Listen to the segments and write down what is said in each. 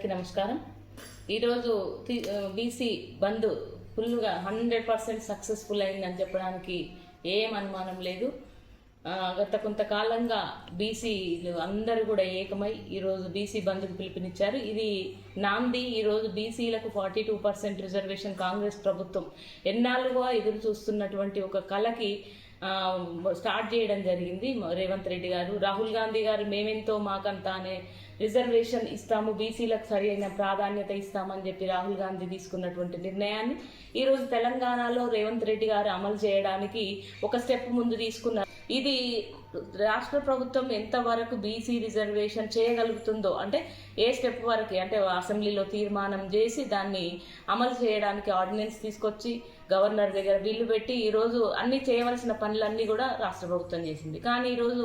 అందరికీ నమస్కారం. ఈరోజు బీసీ బంద్ ఫుల్గా హండ్రెడ్ పర్సెంట్ సక్సెస్ఫుల్ అయిందని చెప్పడానికి ఏం అనుమానం లేదు. గత కొంతకాలంగా బీసీలు అందరూ కూడా ఏకమై ఈరోజు బీసీ బంద్కు పిలుపునిచ్చారు. ఇది నాంది ఈరోజు బీసీలకు forty two percent reservation Congress ప్రభుత్వం ఎన్నాళ్ళుగా ఎదురు చూస్తున్నటువంటి ఒక కళకి స్టార్ట్ చేయడం జరిగింది. రేవంత్ రెడ్డి గారు రాహుల్ గాంధీ గారు మేమెంతో మాకంత అనే రిజర్వేషన్ ఇస్తాము బీసీలకు సరి అయిన ప్రాధాన్యత ఇస్తామని చెప్పి రాహుల్ గాంధీ తీసుకున్నటువంటి నిర్ణయాన్ని ఈరోజు తెలంగాణలో రేవంత్ రెడ్డి గారు అమలు చేయడానికి ఒక స్టెప్ ముందు తీసుకున్నారు. ఇది రాష్ట్ర ప్రభుత్వం ఎంతవరకు బీసీ రిజర్వేషన్ చేయగలుగుతుందో అంటే ఏ స్టెప్ వరకు అంటే అసెంబ్లీలో తీర్మానం చేసి దాన్ని అమలు చేయడానికి ఆర్డినెన్స్ తీసుకొచ్చి గవర్నర్ దగ్గర బిల్లు పెట్టి ఈరోజు అన్ని చేయవలసిన పనులన్నీ కూడా రాష్ట్ర ప్రభుత్వం చేసింది. కానీ ఈరోజు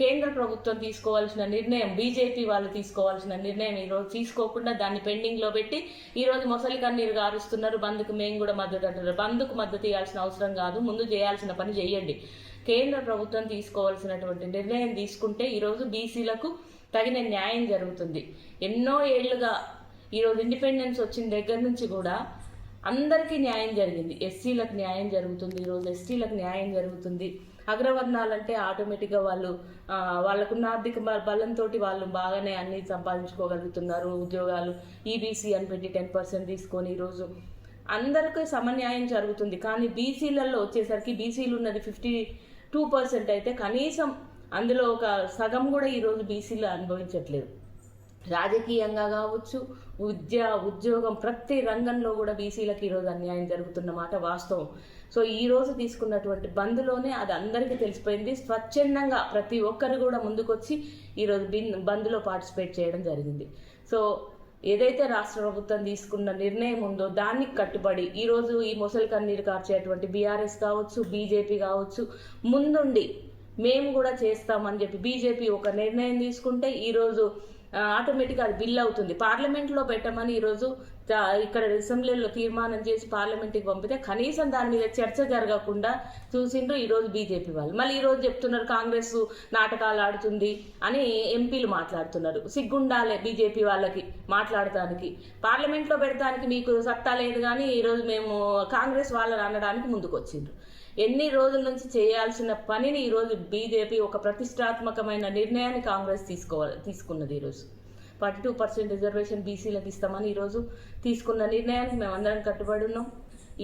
కేంద్ర ప్రభుత్వం తీసుకోవాల్సిన నిర్ణయం బీజేపీ వాళ్ళు తీసుకోవాల్సిన నిర్ణయం ఈరోజు తీసుకోకుండా దాన్ని పెండింగ్లో పెట్టి ఈరోజు మొసలి కన్నీరు గారుస్తున్నారు. బంద్కు మేము కూడా మద్దతు అంటున్నారు. బంద్కు మద్దతు ఇవ్వాల్సిన అవసరం కాదు. ముందు చేయాల్సిన పని చేయండి. కేంద్ర ప్రభుత్వం తీసుకోవాల్సినటువంటి నిర్ణయం తీసుకుంటే ఈరోజు బీసీలకు తగిన న్యాయం జరుగుతుంది. ఎన్నో ఏళ్ళుగా ఈరోజు ఇండిపెండెన్స్ వచ్చిన దగ్గర నుంచి కూడా అందరికీ న్యాయం జరిగింది. ఎస్సీలకు న్యాయం జరుగుతుంది. ఈరోజు ఎస్టీలకు న్యాయం జరుగుతుంది. అగ్రవర్ణాలంటే ఆటోమేటిక్గా వాళ్ళు వాళ్ళకున్న ఆర్థిక బలంతో వాళ్ళు బాగానే అన్ని సంపాదించుకోగలుగుతున్నారు. ఉద్యోగాలు ఈబీసీ అని పెట్టి టెన్ పర్సెంట్ తీసుకొని ఈరోజు అందరికీ సమన్యాయం జరుగుతుంది. కానీ బీసీలలో వచ్చేసరికి బీసీలు ఉన్నది ఫిఫ్టీ టూ పర్సెంట్ అయితే కనీసం అందులో ఒక సగం కూడా ఈరోజు బీసీలు అనుభవించట్లేదు. రాజకీయంగా కావచ్చు విద్య ఉద్యోగం ప్రతి రంగంలో కూడా బీసీలకు ఈరోజు అన్యాయం జరుగుతున్న మాట వాస్తవం. సో ఈ రోజు తీసుకున్నటువంటి బంద్లోనే అది అందరికీ తెలిసిపోయింది. స్వచ్ఛందంగా ప్రతి ఒక్కరు కూడా ముందుకొచ్చి ఈరోజు బిన్ బంద్లో పార్టిసిపేట్ చేయడం జరిగింది. సో ఏదైతే రాష్ట్ర ప్రభుత్వం తీసుకున్న నిర్ణయం ఉందో దానికి కట్టుబడి ఈరోజు ఈ మొసలి కన్నీరు కార్చేటువంటి బీఆర్ఎస్ కావచ్చు బీజేపీ కావచ్చు ముందుండి మేము కూడా చేస్తామని చెప్పి బీజేపీ ఒక నిర్ణయం తీసుకుంటే ఈరోజు ఆటోమేటిక్గా అది బిల్ అవుతుంది. పార్లమెంట్లో పెట్టమని ఈరోజు ఇక్కడ అసెంబ్లీలో తీర్మానం చేసి పార్లమెంట్కి పంపితే కనీసం దాని మీద చర్చ జరగకుండా చూసిండ్రు ఈరోజు బీజేపీ వాళ్ళు. మళ్ళీ ఈరోజు చెప్తున్నారు కాంగ్రెస్ నాటకాలు ఆడుతుంది అని ఎంపీలు మాట్లాడుతున్నారు. సిగ్గుండాలే బీజేపీ వాళ్ళకి మాట్లాడటానికి. పార్లమెంట్లో పెడతానికి మీకు సత్తా లేదు కానీ ఈరోజు మేము కాంగ్రెస్ వాళ్ళని అనడానికి ముందుకు వచ్చిండ్రు ఎన్ని రోజుల నుంచి చేయాల్సిన పనిని ఈరోజు బీజేపీ ఒక ప్రతిష్టాత్మకమైన నిర్ణయాన్ని కాంగ్రెస్ తీసుకోవాలి తీసుకున్నది ఈరోజు. ఫార్టీ టూ పర్సెంట్ రిజర్వేషన్ బీసీలకు ఇస్తామని ఈరోజు తీసుకున్న నిర్ణయానికి మేము అందరం కట్టుబడి ఉన్నాం.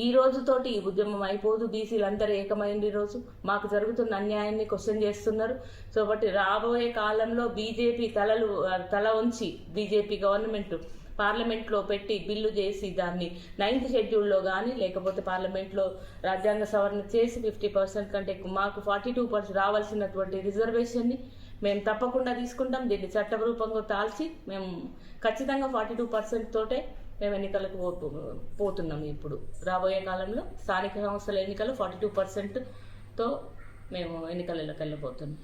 ఈ రోజుతోటి ఈ ఉద్యమం అయిపోదు. బీసీలందరూ ఏకమైంది ఈరోజు. మాకు జరుగుతున్న అన్యాయాన్ని క్వశ్చన్ చేస్తున్నారు. సో బట్టి రాబోయే కాలంలో బీజేపీ తలలు తల ఉంచి బీజేపీ గవర్నమెంట్ పార్లమెంట్లో పెట్టి బిల్లు చేసి దాన్ని నైన్త్ షెడ్యూల్లో కానీ లేకపోతే పార్లమెంట్లో రాజ్యాంగ సవరణ చేసి ఫిఫ్టీ పర్సెంట్ కంటే మాకు ఫార్టీ టూ పర్సెంట్ రావాల్సినటువంటి రిజర్వేషన్ని మేము తప్పకుండా తీసుకుంటాం దీన్ని చట్టరూపంగా తాల్చి మేము ఖచ్చితంగా ఫార్టీ టూ పర్సెంట్ తోటే మేము ఎన్నికలకు పో- పోతున్నాం ఇప్పుడు. రాబోయే కాలంలో స్థానిక సంస్థల ఎన్నికలు ఫార్టీ టూ పర్సెంట్తో మేము ఎన్నికలకు వెళ్ళిపోతున్నాం